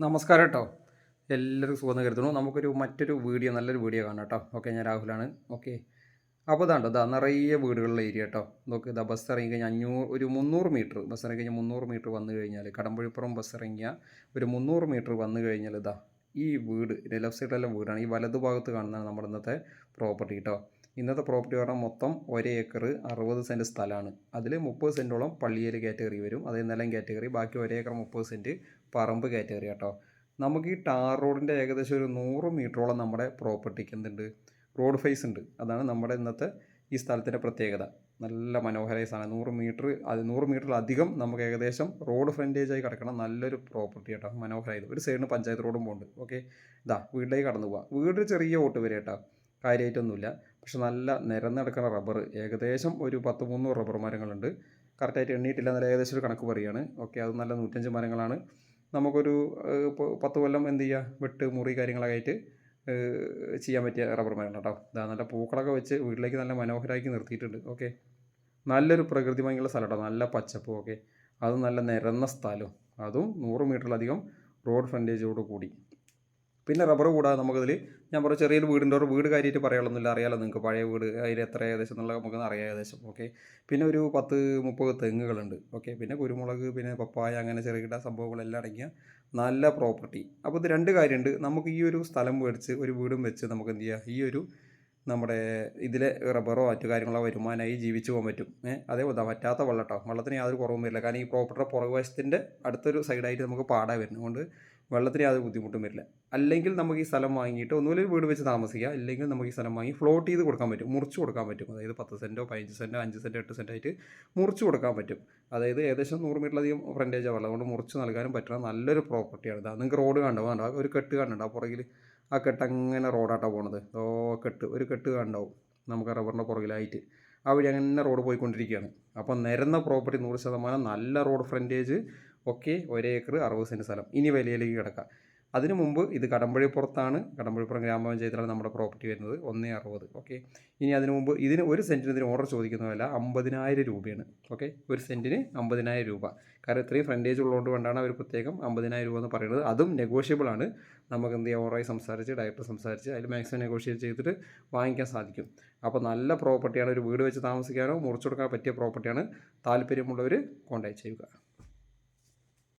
നമസ്കാരം കേട്ടോ എല്ലാവർക്കും സുഖം കരുതുന്നു. നമുക്കൊരു മറ്റൊരു വീഡിയോ നല്ലൊരു വീഡിയോ കാണാം കേട്ടോ ഓക്കെ ഞാൻ രാഹുലാണ്. ഓക്കെ. അപ്പോൾ ഇതാണ്ടോ ഇതാ നിറയെ വീടുകളുള്ള ഏരിയ കേട്ടോ നോക്ക് ഇതാ ബസ് ഇറങ്ങി കഴിഞ്ഞാൽ അഞ്ഞൂറ് ഒരു മുന്നൂറ് മീറ്റർ ബസ് ഇറങ്ങി കഴിഞ്ഞാൽ മുന്നൂറ് മീറ്റർ വന്നു കഴിഞ്ഞാൽ കടമ്പഴിപ്പുറം ബസ് ഇറങ്ങിയ ഒരു മുന്നൂറ് മീറ്റർ വന്നു കഴിഞ്ഞാൽ ഇതാ ഈ വീട് ലെഫ്റ്റ് സൈഡിലെല്ലാം വീടാണ്. ഈ വലതുഭാഗത്ത് കാണുന്നതാണ് നമ്മുടെ ഇന്നത്തെ പ്രോപ്പർട്ടി കേട്ടോ ഇന്നത്തെ പ്രോപ്പർട്ടി പറഞ്ഞാൽ മൊത്തം ഒരേ ഏക്കർ അറുപത് സെന്റ് സ്ഥലമാണ്. അതിൽ മുപ്പത് സെന്റോളം പള്ളിയിൽ കാറ്റഗറി വരും. അതേ നിലം കാറ്റഗറി. ബാക്കി ഒരേ ഏക്കർ മുപ്പത് സെന്റ് പറമ്പ് കാറ്റഗറി കേട്ടോ. നമുക്ക് ഈ ടാർ റോഡിന്റെ ഏകദേശം ഒരു നൂറ് മീറ്ററോളം നമ്മുടെ പ്രോപ്പർട്ടിക്ക് എന്തുണ്ട്? റോഡ് ഫേസ് ഉണ്ട്. അതാണ് നമ്മുടെ ഇന്നത്തെ ഈ സ്ഥലത്തിന്റെ പ്രത്യേകത. നല്ല മനോഹരമായ സാധനം. നൂറ് മീറ്റർ അത് നൂറ് മീറ്ററിലധികം നമുക്ക് ഏകദേശം റോഡ് ഫ്രണ്ടേജ് ആയി കിടക്കണം നല്ലൊരു പ്രോപ്പർട്ടി കേട്ടോ. മനോഹരമായത്. ഒരു സൈഡിന് പഞ്ചായത്ത് റോഡും പോകുന്നുണ്ട് ഓക്കെ. ഇതാ വീട്ടിലേക്ക് കടന്നു പോവാം. വീട് ചെറിയ ഓട്ട് വരെ കേട്ടോ. കാര്യമായിട്ടൊന്നുമില്ല. പക്ഷെ നല്ല നിരന്ന് കിടക്കുന്ന റബ്ബർ. ഏകദേശം ഒരു പത്ത് മൂന്നൂറ് റബ്ബർ മരങ്ങളുണ്ട്. കറക്റ്റായിട്ട് എണ്ണിയിട്ടില്ല നല്ല ഏകദേശം ഒരു കണക്ക് പറയുകയാണ് ഓക്കെ അത് നല്ല നൂറ്റഞ്ച് മരങ്ങളാണ്. നമുക്കൊരു പത്ത് കൊല്ലം എന്ത് ചെയ്യുക വെട്ട് മുറി കാര്യങ്ങളൊക്കെ ആയിട്ട് ചെയ്യാൻ പറ്റിയ റബ്ബർ മരങ്ങൾ കേട്ടോ. ഇതാ നല്ല പൂക്കളൊക്കെ വെച്ച് വീട്ടിലേക്ക് നല്ല മനോഹരമാക്കി നിർത്തിയിട്ടുണ്ട്. ഓക്കെ. നല്ലൊരു പ്രകൃതി ഭംഗിയുള്ള സ്ഥലം നല്ല പച്ചപ്പും ഒക്കെ അതും നല്ല നിരന്ന സ്ഥലവും. അതും നൂറ് മീറ്ററിലധികം റോഡ് ഫ്രണ്ടേജോട് കൂടി. പിന്നെ റബ്ബർ കൂടാതെ നമുക്കതിൽ ഞാൻ പറഞ്ഞ ചെറിയൊരു വീടിന്റെ ഒരു വീട് കാര്യമായിട്ട് പറയാനൊന്നുമില്ല അറിയാലോ നിങ്ങൾക്ക് പഴയ വീട് അതിൽ എത്ര ഏകദേശം എന്നുള്ള നമുക്ക് അറിയാം ഏകദേശം. ഓക്കെ പിന്നെ ഒരു പത്ത് മുപ്പത് തെങ്ങുകളുണ്ട്. ഓക്കെ പിന്നെ കുരുമുളക് പിന്നെ പപ്പായ അങ്ങനെ ചെറുകിട സംഭവങ്ങളെല്ലാം അടങ്ങിയ നല്ല പ്രോപ്പർട്ടി അപ്പോൾ ഇത് രണ്ട് കാര്യമുണ്ട്. നമുക്ക് ഈ ഒരു സ്ഥലം മേടിച്ച് ഒരു വീടും വെച്ച് നമുക്ക് എന്ത് ചെയ്യാം? ഈ ഒരു നമ്മുടെ ഇതിലെ റബ്ബറോ മറ്റു കാര്യങ്ങളോ വരുമാനമായി ജീവിച്ചു പോകാൻ പറ്റും. അതേപോലെ പറ്റാത്ത വെള്ളം കേട്ടോ വെള്ളത്തിന് യാതൊരു കുറവും വരില്ല കാരണം ഈ പ്രോപ്പർട്ടിയുടെ പുറകുവശത്തിന്റെ അടുത്തൊരു സൈഡായിട്ട് നമുക്ക് പാടാൻ വരുന്നത്. അതുകൊണ്ട് വെള്ളത്തിന് യാതൊരു ബുദ്ധിമുട്ടും വരില്ല. അല്ലെങ്കിൽ നമുക്ക് ഈ സ്ഥലം വാങ്ങിയിട്ട് ഒന്നുമില്ല വീട് വെച്ച് താമസിക്കുക അല്ലെങ്കിൽ നമുക്ക് ഈ സ്ഥലം വാങ്ങി ഫ്ലോട്ട് ചെയ്ത് കൊടുക്കാൻ പറ്റും. മുറിച്ച് കൊടുക്കാൻ പറ്റും. അതായത് പത്ത് സെന്റോ പതിനഞ്ച് സെന്റോ അഞ്ച് സെന്റോ എട്ട് സെന്റോ ആയിട്ട് മുറിച്ച് കൊടുക്കാൻ പറ്റും. അതായത് ഏകദേശം നൂറ് മീറ്ററിലധികം ഫ്രണ്ടേജ് വെള്ളം. അതുകൊണ്ട് മുറിച്ച് നൽകാനും പറ്റുന്ന നല്ലൊരു പ്രോപ്പർട്ടിയാണ് ഇതാ നിങ്ങൾക്ക് റോഡ് കണ്ടോ? വേണ്ട ഒരു കെട്ട് കണ്ടുണ്ടാവും പുറകിൽ ആ കെട്ട് അങ്ങനെ റോഡാട്ടോ പോണത്. ഓ കെട്ട് ഒരു കെട്ട് കണ്ടാവും. നമുക്ക് റബ്ബറിന്റെ പുറകിലായിട്ട്. ആ വഴി അങ്ങനെ റോഡ് പോയിക്കൊണ്ടിരിക്കുകയാണ് അപ്പോൾ നിരന്ന പ്രോപ്പർട്ടി നൂറ് ശതമാനം നല്ല റോഡ് ഫ്രണ്ടേജ്. ഒക്കെ ഒരേ ഏക്കർ അറുപത് സെന്റ് സ്ഥലം. ഇനി വിലയിലേക്ക് കിടക്കാം. അതിനു മുമ്പ് ഇത് കടമ്പഴിപ്പുറത്താണ്. കടമ്പഴിപ്പുറം ഗ്രാമപഞ്ചായത്തിലാണ് നമ്മുടെ പ്രോപ്പർട്ടി വരുന്നത്. ഒന്നേ അറുപത്. ഓക്കെ? ഇനി അതിനു മുമ്പ് ഇതിന് ഒരു സെന്റിന് ഇതിന് ഓർഡർ ചോദിക്കുന്ന വില അമ്പതിനായിരം രൂപയാണ്. ഓക്കെ? ഒരു സെന്റിന് അമ്പതിനായിരം രൂപ. കാരണം ഇത്രയും ഫ്രണ്ടേജ് ഉള്ളതുകൊണ്ട് കൊണ്ടാണ് അവർ പ്രത്യേകം അമ്പതിനായിരം രൂപ എന്ന് പറയുന്നത്. അതും നെഗോഷ്യബിൾ ആണ്. നമുക്ക് എന്ത് ചെയ്യാം? ഓറായി സംസാരിച്ച് ഡയറക്ടർ സംസാരിച്ച് അതിൽ മാക്സിമം നെഗോഷിയേറ്റ് ചെയ്തിട്ട് വാങ്ങിക്കാൻ സാധിക്കും. അപ്പോൾ നല്ല പ്രോപ്പർട്ടിയാണ്. ഒരു വീട് വെച്ച് താമസിക്കാനോ മുറിച്ചു കൊടുക്കാൻ പറ്റിയ പ്രോപ്പർട്ടിയാണ് താല്പര്യമുള്ളവർ കോൺടാക്ട് ചെയ്യുക.